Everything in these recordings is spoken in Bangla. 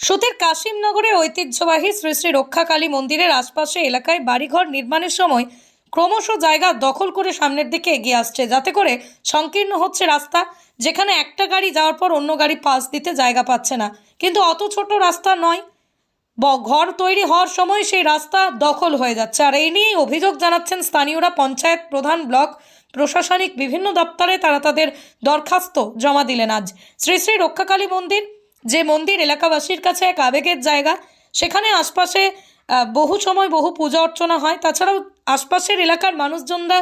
সুতের কাশিমনগরের ঐতিহ্যবাহী শ্রী শ্রী রক্ষাকালী মন্দিরের আশপাশে এলাকায় বাড়িঘর নির্মাণের সময় ক্রমশ জায়গা দখল করে সামনের দিকে এগিয়ে আসছে। যাতে করে সংকীর্ণ হচ্ছে রাস্তা, যেখানে একটা গাড়ি যাওয়ার পর অন্য গাড়ি পাস দিতে জায়গা পাচ্ছে না। কিন্তু অত ছোট রাস্তা নয়, ব- ঘর তৈরি হওয়ার সময় সেই রাস্তা দখল হয়ে যাচ্ছে। আর এই নিয়েই অভিযোগ জানাচ্ছেন স্থানীয়রা পঞ্চায়েত প্রধান ব্লক, প্রশাসনিক বিভিন্ন দপ্তরে তারা তাদের দরখাস্ত জমা দিলেন আজ। শ্রী শ্রী রক্ষাকালী মন্দির যে মন্দির এলাকাবাসীর কাছে এক আবেগের জায়গা, সেখানে আশপাশে বহু সময় বহু পূজা অর্চনা হয়। তাছাড়াও আশপাশের এলাকার মানুষজনরা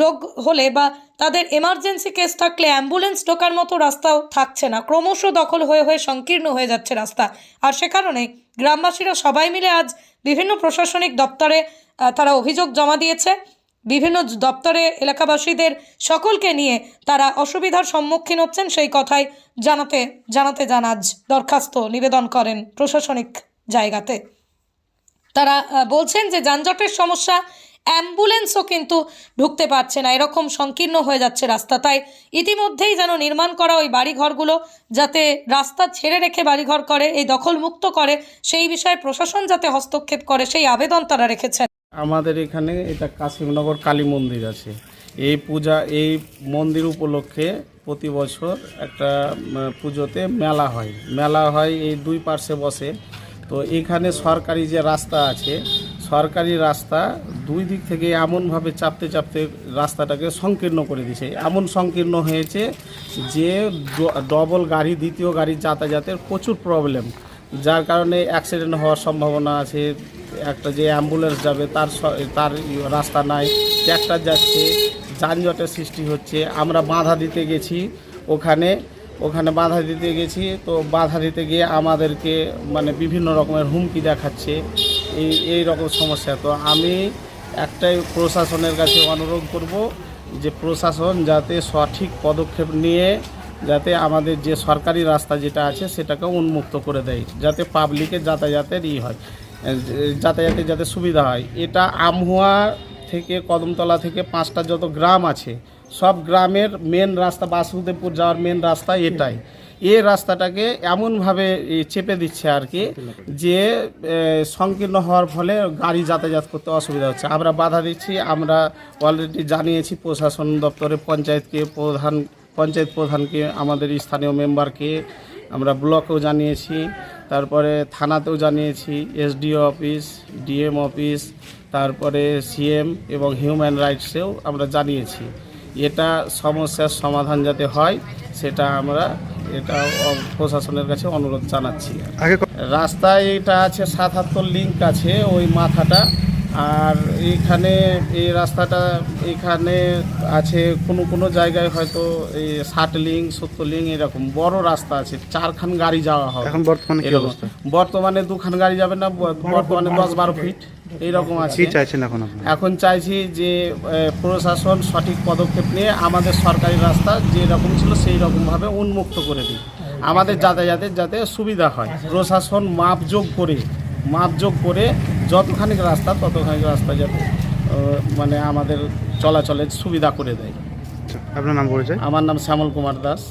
রোগ হলে বা তাদের এমার্জেন্সি কেস থাকলে অ্যাম্বুলেন্স ঢোকার মতো রাস্তাও থাকছে না। ক্রমশ দখল হয়ে হয়ে সংকীর্ণ হয়ে যাচ্ছে রাস্তা। আর সে কারণে গ্রামবাসীরা সবাই মিলে আজ বিভিন্ন প্রশাসনিক দপ্তরে তারা অভিযোগ জমা দিয়েছে। বিভিন্ন দপ্তরে এলাকাবাসীদের সকলকে নিয়ে তারা অসুবিধার সম্মুখীন হচ্ছেন সেই কথাই জানাতে জানাতে জানাজ দরখাস্ত নিবেদন করেন প্রশাসনিক জায়গাতে। তারা বলছেন যে যানজটের সমস্যা, অ্যাম্বুলেন্সও কিন্তু ঢুকতে পারছে না। এরকম সংকীর্ণ হয়ে যাচ্ছে রাস্তা। তাই ইতিমধ্যেই যেন নির্মাণ করা ওই বাড়িঘরগুলো যাতে রাস্তা ছেড়ে রেখে বাড়িঘর করে, এই দখলমুক্ত করে, সেই বিষয়ে প্রশাসন যাতে হস্তক্ষেপ করে, সেই আবেদন তারা রেখেছেন। আমাদের এখানে এটা কাশিমনগর কালী মন্দির আছে। এই পূজা, এই মন্দির উপলক্ষে প্রতি বছর একটা পুজোতে মেলা হয়। মেলা হয়, এই দুই পার্শ্বে বসে। তো এখানে সরকারি যে রাস্তা আছে, সরকারি রাস্তা দুই দিক থেকে এমনভাবে চাপতে চাপতে রাস্তাটাকে সংকীর্ণ করে দিয়েছে। এমন সংকীর্ণ হয়েছে যে ডবল গাড়ি, দ্বিতীয় গাড়ি যাতায়াতের প্রচুর প্রবলেম যার কারণে অ্যাক্সিডেন্ট হওয়ার সম্ভাবনা আছে একটা যে অ্যাম্বুলেন্স যাবে, তার তার রাস্তা নাই ট্র্যাক্টর যাচ্ছে, যানজটের সৃষ্টি হচ্ছে। আমরা বাধা দিতে গেছি ওখানে ওখানে বাধা দিতে গেছি, তো বাধা দিতে গিয়ে আমাদেরকে মানে বিভিন্ন রকমের হুমকি দেখাচ্ছে। এই এই রকম সমস্যা। তো আমি একটাই প্রশাসনের কাছে অনুরোধ করব যে প্রশাসন যাতে সঠিক পদক্ষেপ নিয়ে, যাতে আমাদের যে সরকারি রাস্তা যেটা আছে, সেটাকে উন্মুক্ত করে দেয়, যাতে পাবলিকের যাতায়াতের ই হয়। এ, যাতায়াতের যাতে সুবিধা হয়। এটা আমহুয়া থেকে কদমতলা থেকে পাঁচটা যত গ্রাম আছে সব গ্রামের মেন রাস্তা বাসুদেবপুর যাওয়ার মেন রাস্তা এটাই। এই রাস্তাটাকে এমনভাবে চেপে দিচ্ছে আর কি যে সংকীর্ণ হওয়ার ফলে গাড়ি যাতায়াত করতে অসুবিধা হচ্ছে। আমরা বাধা দিচ্ছি আমরা অলরেডি জানিয়েছি প্রশাসন দপ্তরে পঞ্চায়েতকে প্রধান পঞ্চায়েত প্রধানকে আমাদের স্থানীয় মেম্বারকে আমরা ব্লকেও জানিয়েছি তারপরে থানাতেও জানিয়েছি এসডিও অফিস ডিএম অফিস তারপরে সিএম এবং হিউম্যান রাইটসেও আমরা জানিয়েছি। এটা সমস্যার সমাধান যাতে হয় সেটা আমরা এটা প্রশাসনের কাছে অনুরোধ জানাচ্ছি। আগে রাস্তায় এটা আছে সাতাত্তর লিঙ্ক আছে ওই মাথাটা আর এইখানে এই রাস্তাটা এখানে আছে কোনো কোনো জায়গায় হয়তো এই ষাট লিঙ্ক সত্তর লিঙ্ক এরকম বড় রাস্তা আছে। চারখান গাড়ি যাওয়া হয়। এখন বর্তমানে কি অবস্থা? বর্তমানে দুখান গাড়ি যাবে না বর্তমানে দশ বারো ফিট এইরকম আছে। চাইছেন এখন এখন চাইছি যে প্রশাসন সঠিক পদক্ষেপ নিয়ে আমাদের সরকারি রাস্তা যে রকম ছিল সেই রকমভাবে উন্মুক্ত করে দিই আমাদের যাতায়াতের যাতে সুবিধা হয়। প্রশাসন মাপযোগ করে মাপযোগ করে যতখানি রাস্তা ততখানি রাস্তা যাতে মানে আমাদের চলাচলের সুবিধা করে দেয়। আচ্ছা, আপনার নাম পরিচয়? আমার নাম শ্যামল কুমার দাস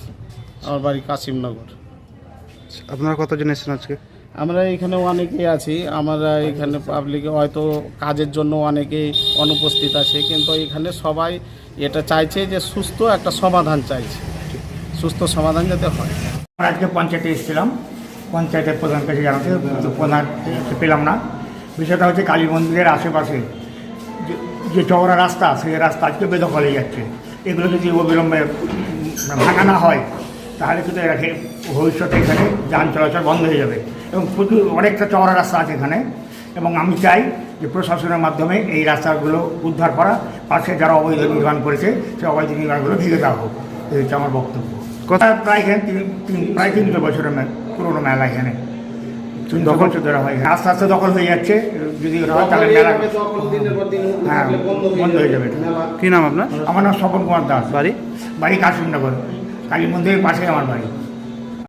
আমার বাড়ি কাশিমনগর। আপনারা কতজন এসেছেন আজকে? আমরা এখানে অনেকেই আছি আমরা এখানে পাবলিকে হয়তো কাজের জন্য অনেকেই অনুপস্থিত আছে কিন্তু এখানে সবাই এটা চাইছে যে সুস্থ একটা সমাধান চাইছে। সুস্থ সমাধান যাতে হয়। আমরা আজকে পঞ্চায়েতে এসেছিলাম পঞ্চায়েতের প্রধান কাছে জানাতে প্রধান পেলাম না। বিষয়টা হচ্ছে কালী মন্দিরের আশেপাশে যে- যে চওড়া রাস্তা সেই রাস্তা আজকে বেদখল হয়ে যাচ্ছে। এগুলো যদি অবিলম্বে ভাঙা না হয় তাহলে কিন্তু এরাকে ভবিষ্যতে এখানে যান চলাচল বন্ধ হয়ে যাবে। এবং প্রচুর অনেকটা চওড়া রাস্তা আছে এখানে। এবং আমি চাই যে প্রশাসনের মাধ্যমে এই রাস্তাগুলো উদ্ধার করা পাশে যারা অবৈধ নির্মাণ করেছে সেই অবৈধ নির্মাণগুলো ভেঙে দেওয়া হোক। এই হচ্ছে আমার বক্তব্য। কথা প্রায় এখানে তিন- তিন- প্রায় তিনশো বছরের পুরোনো মেলা এখানে। তিনশো ধরা ধরে হয় আস্তে আস্তে দখল হয়ে যাচ্ছে যদি হয় তাহলে মেলা হ্যাঁ বন্ধ হয়ে যাবে কী কি নাম আপনার? আমার নাম স্বপন কুমার দাস। বাড়ি? বাড়ি কাশিমনগর কালী মন্দিরের পাশে আমার বাড়ি।